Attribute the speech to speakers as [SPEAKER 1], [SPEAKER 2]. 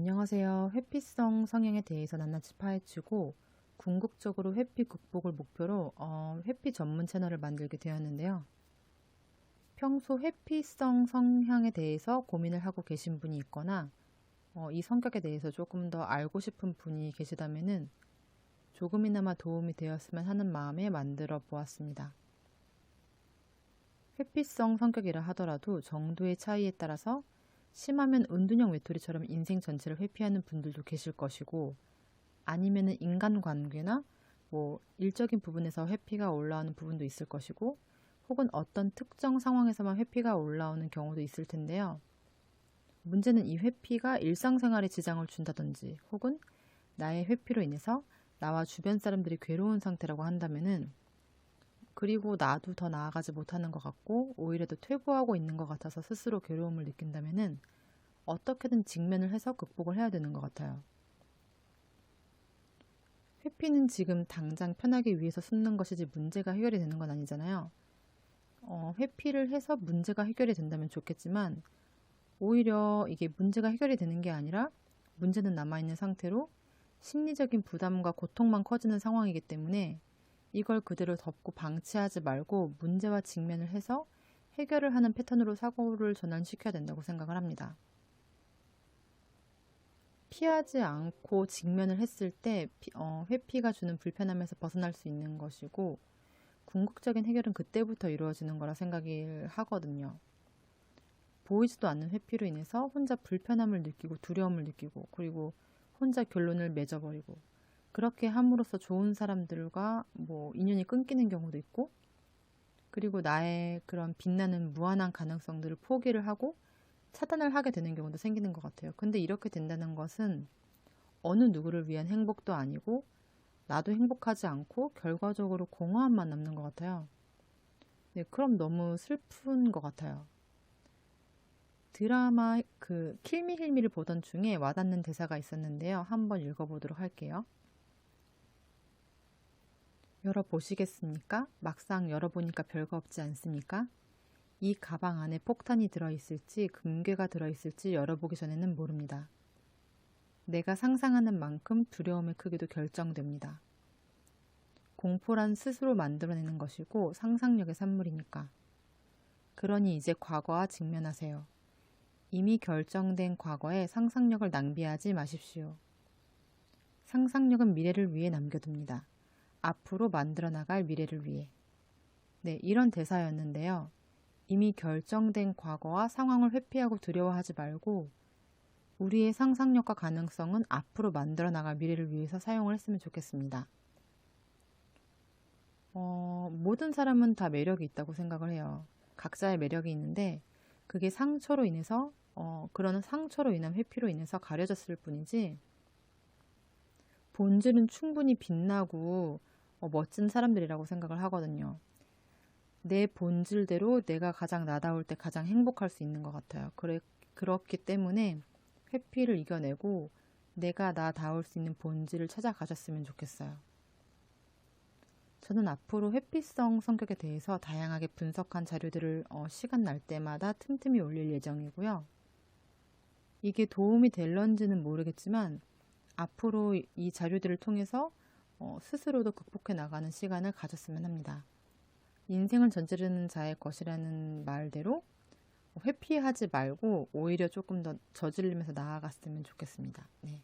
[SPEAKER 1] 안녕하세요. 회피성 성향에 대해서 낱낱이 파헤치고 궁극적으로 회피 극복을 목표로 어, 회피 전문 채널을 만들게 되었는데요. 평소 회피성 성향에 대해서 고민을 하고 계신 분이 있거나 어, 이 성격에 대해서 조금 더 알고 싶은 분이 계시다면은 조금이나마 도움이 되었으면 하는 마음에 만들어 보았습니다. 회피성 성격이라 하더라도 정도의 차이에 따라서 심하면 은둔형 외톨이처럼 인생 전체를 회피하는 분들도 계실 것이고 아니면은 인간관계나 뭐 일적인 부분에서 회피가 올라오는 부분도 있을 것이고 혹은 어떤 특정 상황에서만 회피가 올라오는 경우도 있을 텐데요. 문제는 이 회피가 일상생활에 지장을 준다든지 혹은 나의 회피로 인해서 나와 주변 사람들이 괴로운 상태라고 한다면은 그리고 나도 더 나아가지 못하는 것 같고 오히려 더 퇴보하고 있는 것 같아서 스스로 괴로움을 느낀다면은 어떻게든 직면을 해서 극복을 해야 되는 것 같아요. 회피는 지금 당장 편하기 위해서 숨는 것이지 문제가 해결이 되는 건 아니잖아요. 어, 회피를 해서 문제가 해결이 된다면 좋겠지만 오히려 이게 문제가 해결이 되는 게 아니라 문제는 남아있는 상태로 심리적인 부담과 고통만 커지는 상황이기 때문에 이걸 그대로 덮고 방치하지 말고 문제와 직면을 해서 해결을 하는 패턴으로 사고를 전환시켜야 된다고 생각을 합니다. 피하지 않고 직면을 했을 때 피- 어, 회피가 주는 불편함에서 벗어날 수 있는 것이고 궁극적인 해결은 그때부터 이루어지는 거라 생각을 하거든요. 보이지도 않는 회피로 인해서 혼자 불편함을 느끼고 두려움을 느끼고 그리고 혼자 결론을 맺어버리고 그렇게 함으로써 좋은 사람들과 뭐 인연이 끊기는 경우도 있고 그리고 나의 그런 빛나는 무한한 가능성들을 포기를 하고 차단을 하게 되는 경우도 생기는 것 같아요. 근데 이렇게 된다는 것은 어느 누구를 위한 행복도 아니고 나도 행복하지 않고 결과적으로 공허함만 남는 것 같아요. 네, 그럼 너무 슬픈 것 같아요. 드라마 그 킬미 힐미를 보던 중에 와닿는 대사가 있었는데요. 한번 읽어보도록 할게요. 열어보시겠습니까? 막상 열어보니까 별거 없지 않습니까? 이 가방 안에 폭탄이 들어있을지 금괴가 들어있을지 열어보기 전에는 모릅니다. 내가 상상하는 만큼 두려움의 크기도 결정됩니다. 공포란 스스로 만들어내는 것이고 상상력의 산물이니까. 그러니 이제 과거와 직면하세요. 이미 결정된 과거에 상상력을 낭비하지 마십시오. 상상력은 미래를 위해 남겨둡니다. 앞으로 만들어 나갈 미래를 위해. 네, 이런 대사였는데요. 이미 결정된 과거와 상황을 회피하고 두려워하지 말고 우리의 상상력과 가능성은 앞으로 만들어 나갈 미래를 위해서 사용을 했으면 좋겠습니다. 어, 모든 사람은 다 매력이 있다고 생각을 해요. 각자의 매력이 있는데 그게 상처로 인해서 어, 그런 상처로 인한 회피로 인해서 가려졌을 뿐이지 본질은 충분히 빛나고 어, 멋진 사람들이라고 생각을 하거든요. 내 본질대로 내가 가장 나다울 때 가장 행복할 수 있는 것 같아요. 그래, 그렇기 때문에 회피를 이겨내고 내가 나다울 수 있는 본질을 찾아가셨으면 좋겠어요. 저는 앞으로 회피성 성격에 대해서 다양하게 분석한 자료들을 어, 시간 날 때마다 틈틈이 올릴 예정이고요. 이게 도움이 될런지는 모르겠지만 앞으로 이 자료들을 통해서 어, 스스로도 극복해 나가는 시간을 가졌으면 합니다. 인생을 전지르는 자의 것이라는 말대로 회피하지 말고 오히려 조금 더 저질리면서 나아갔으면 좋겠습니다. 네.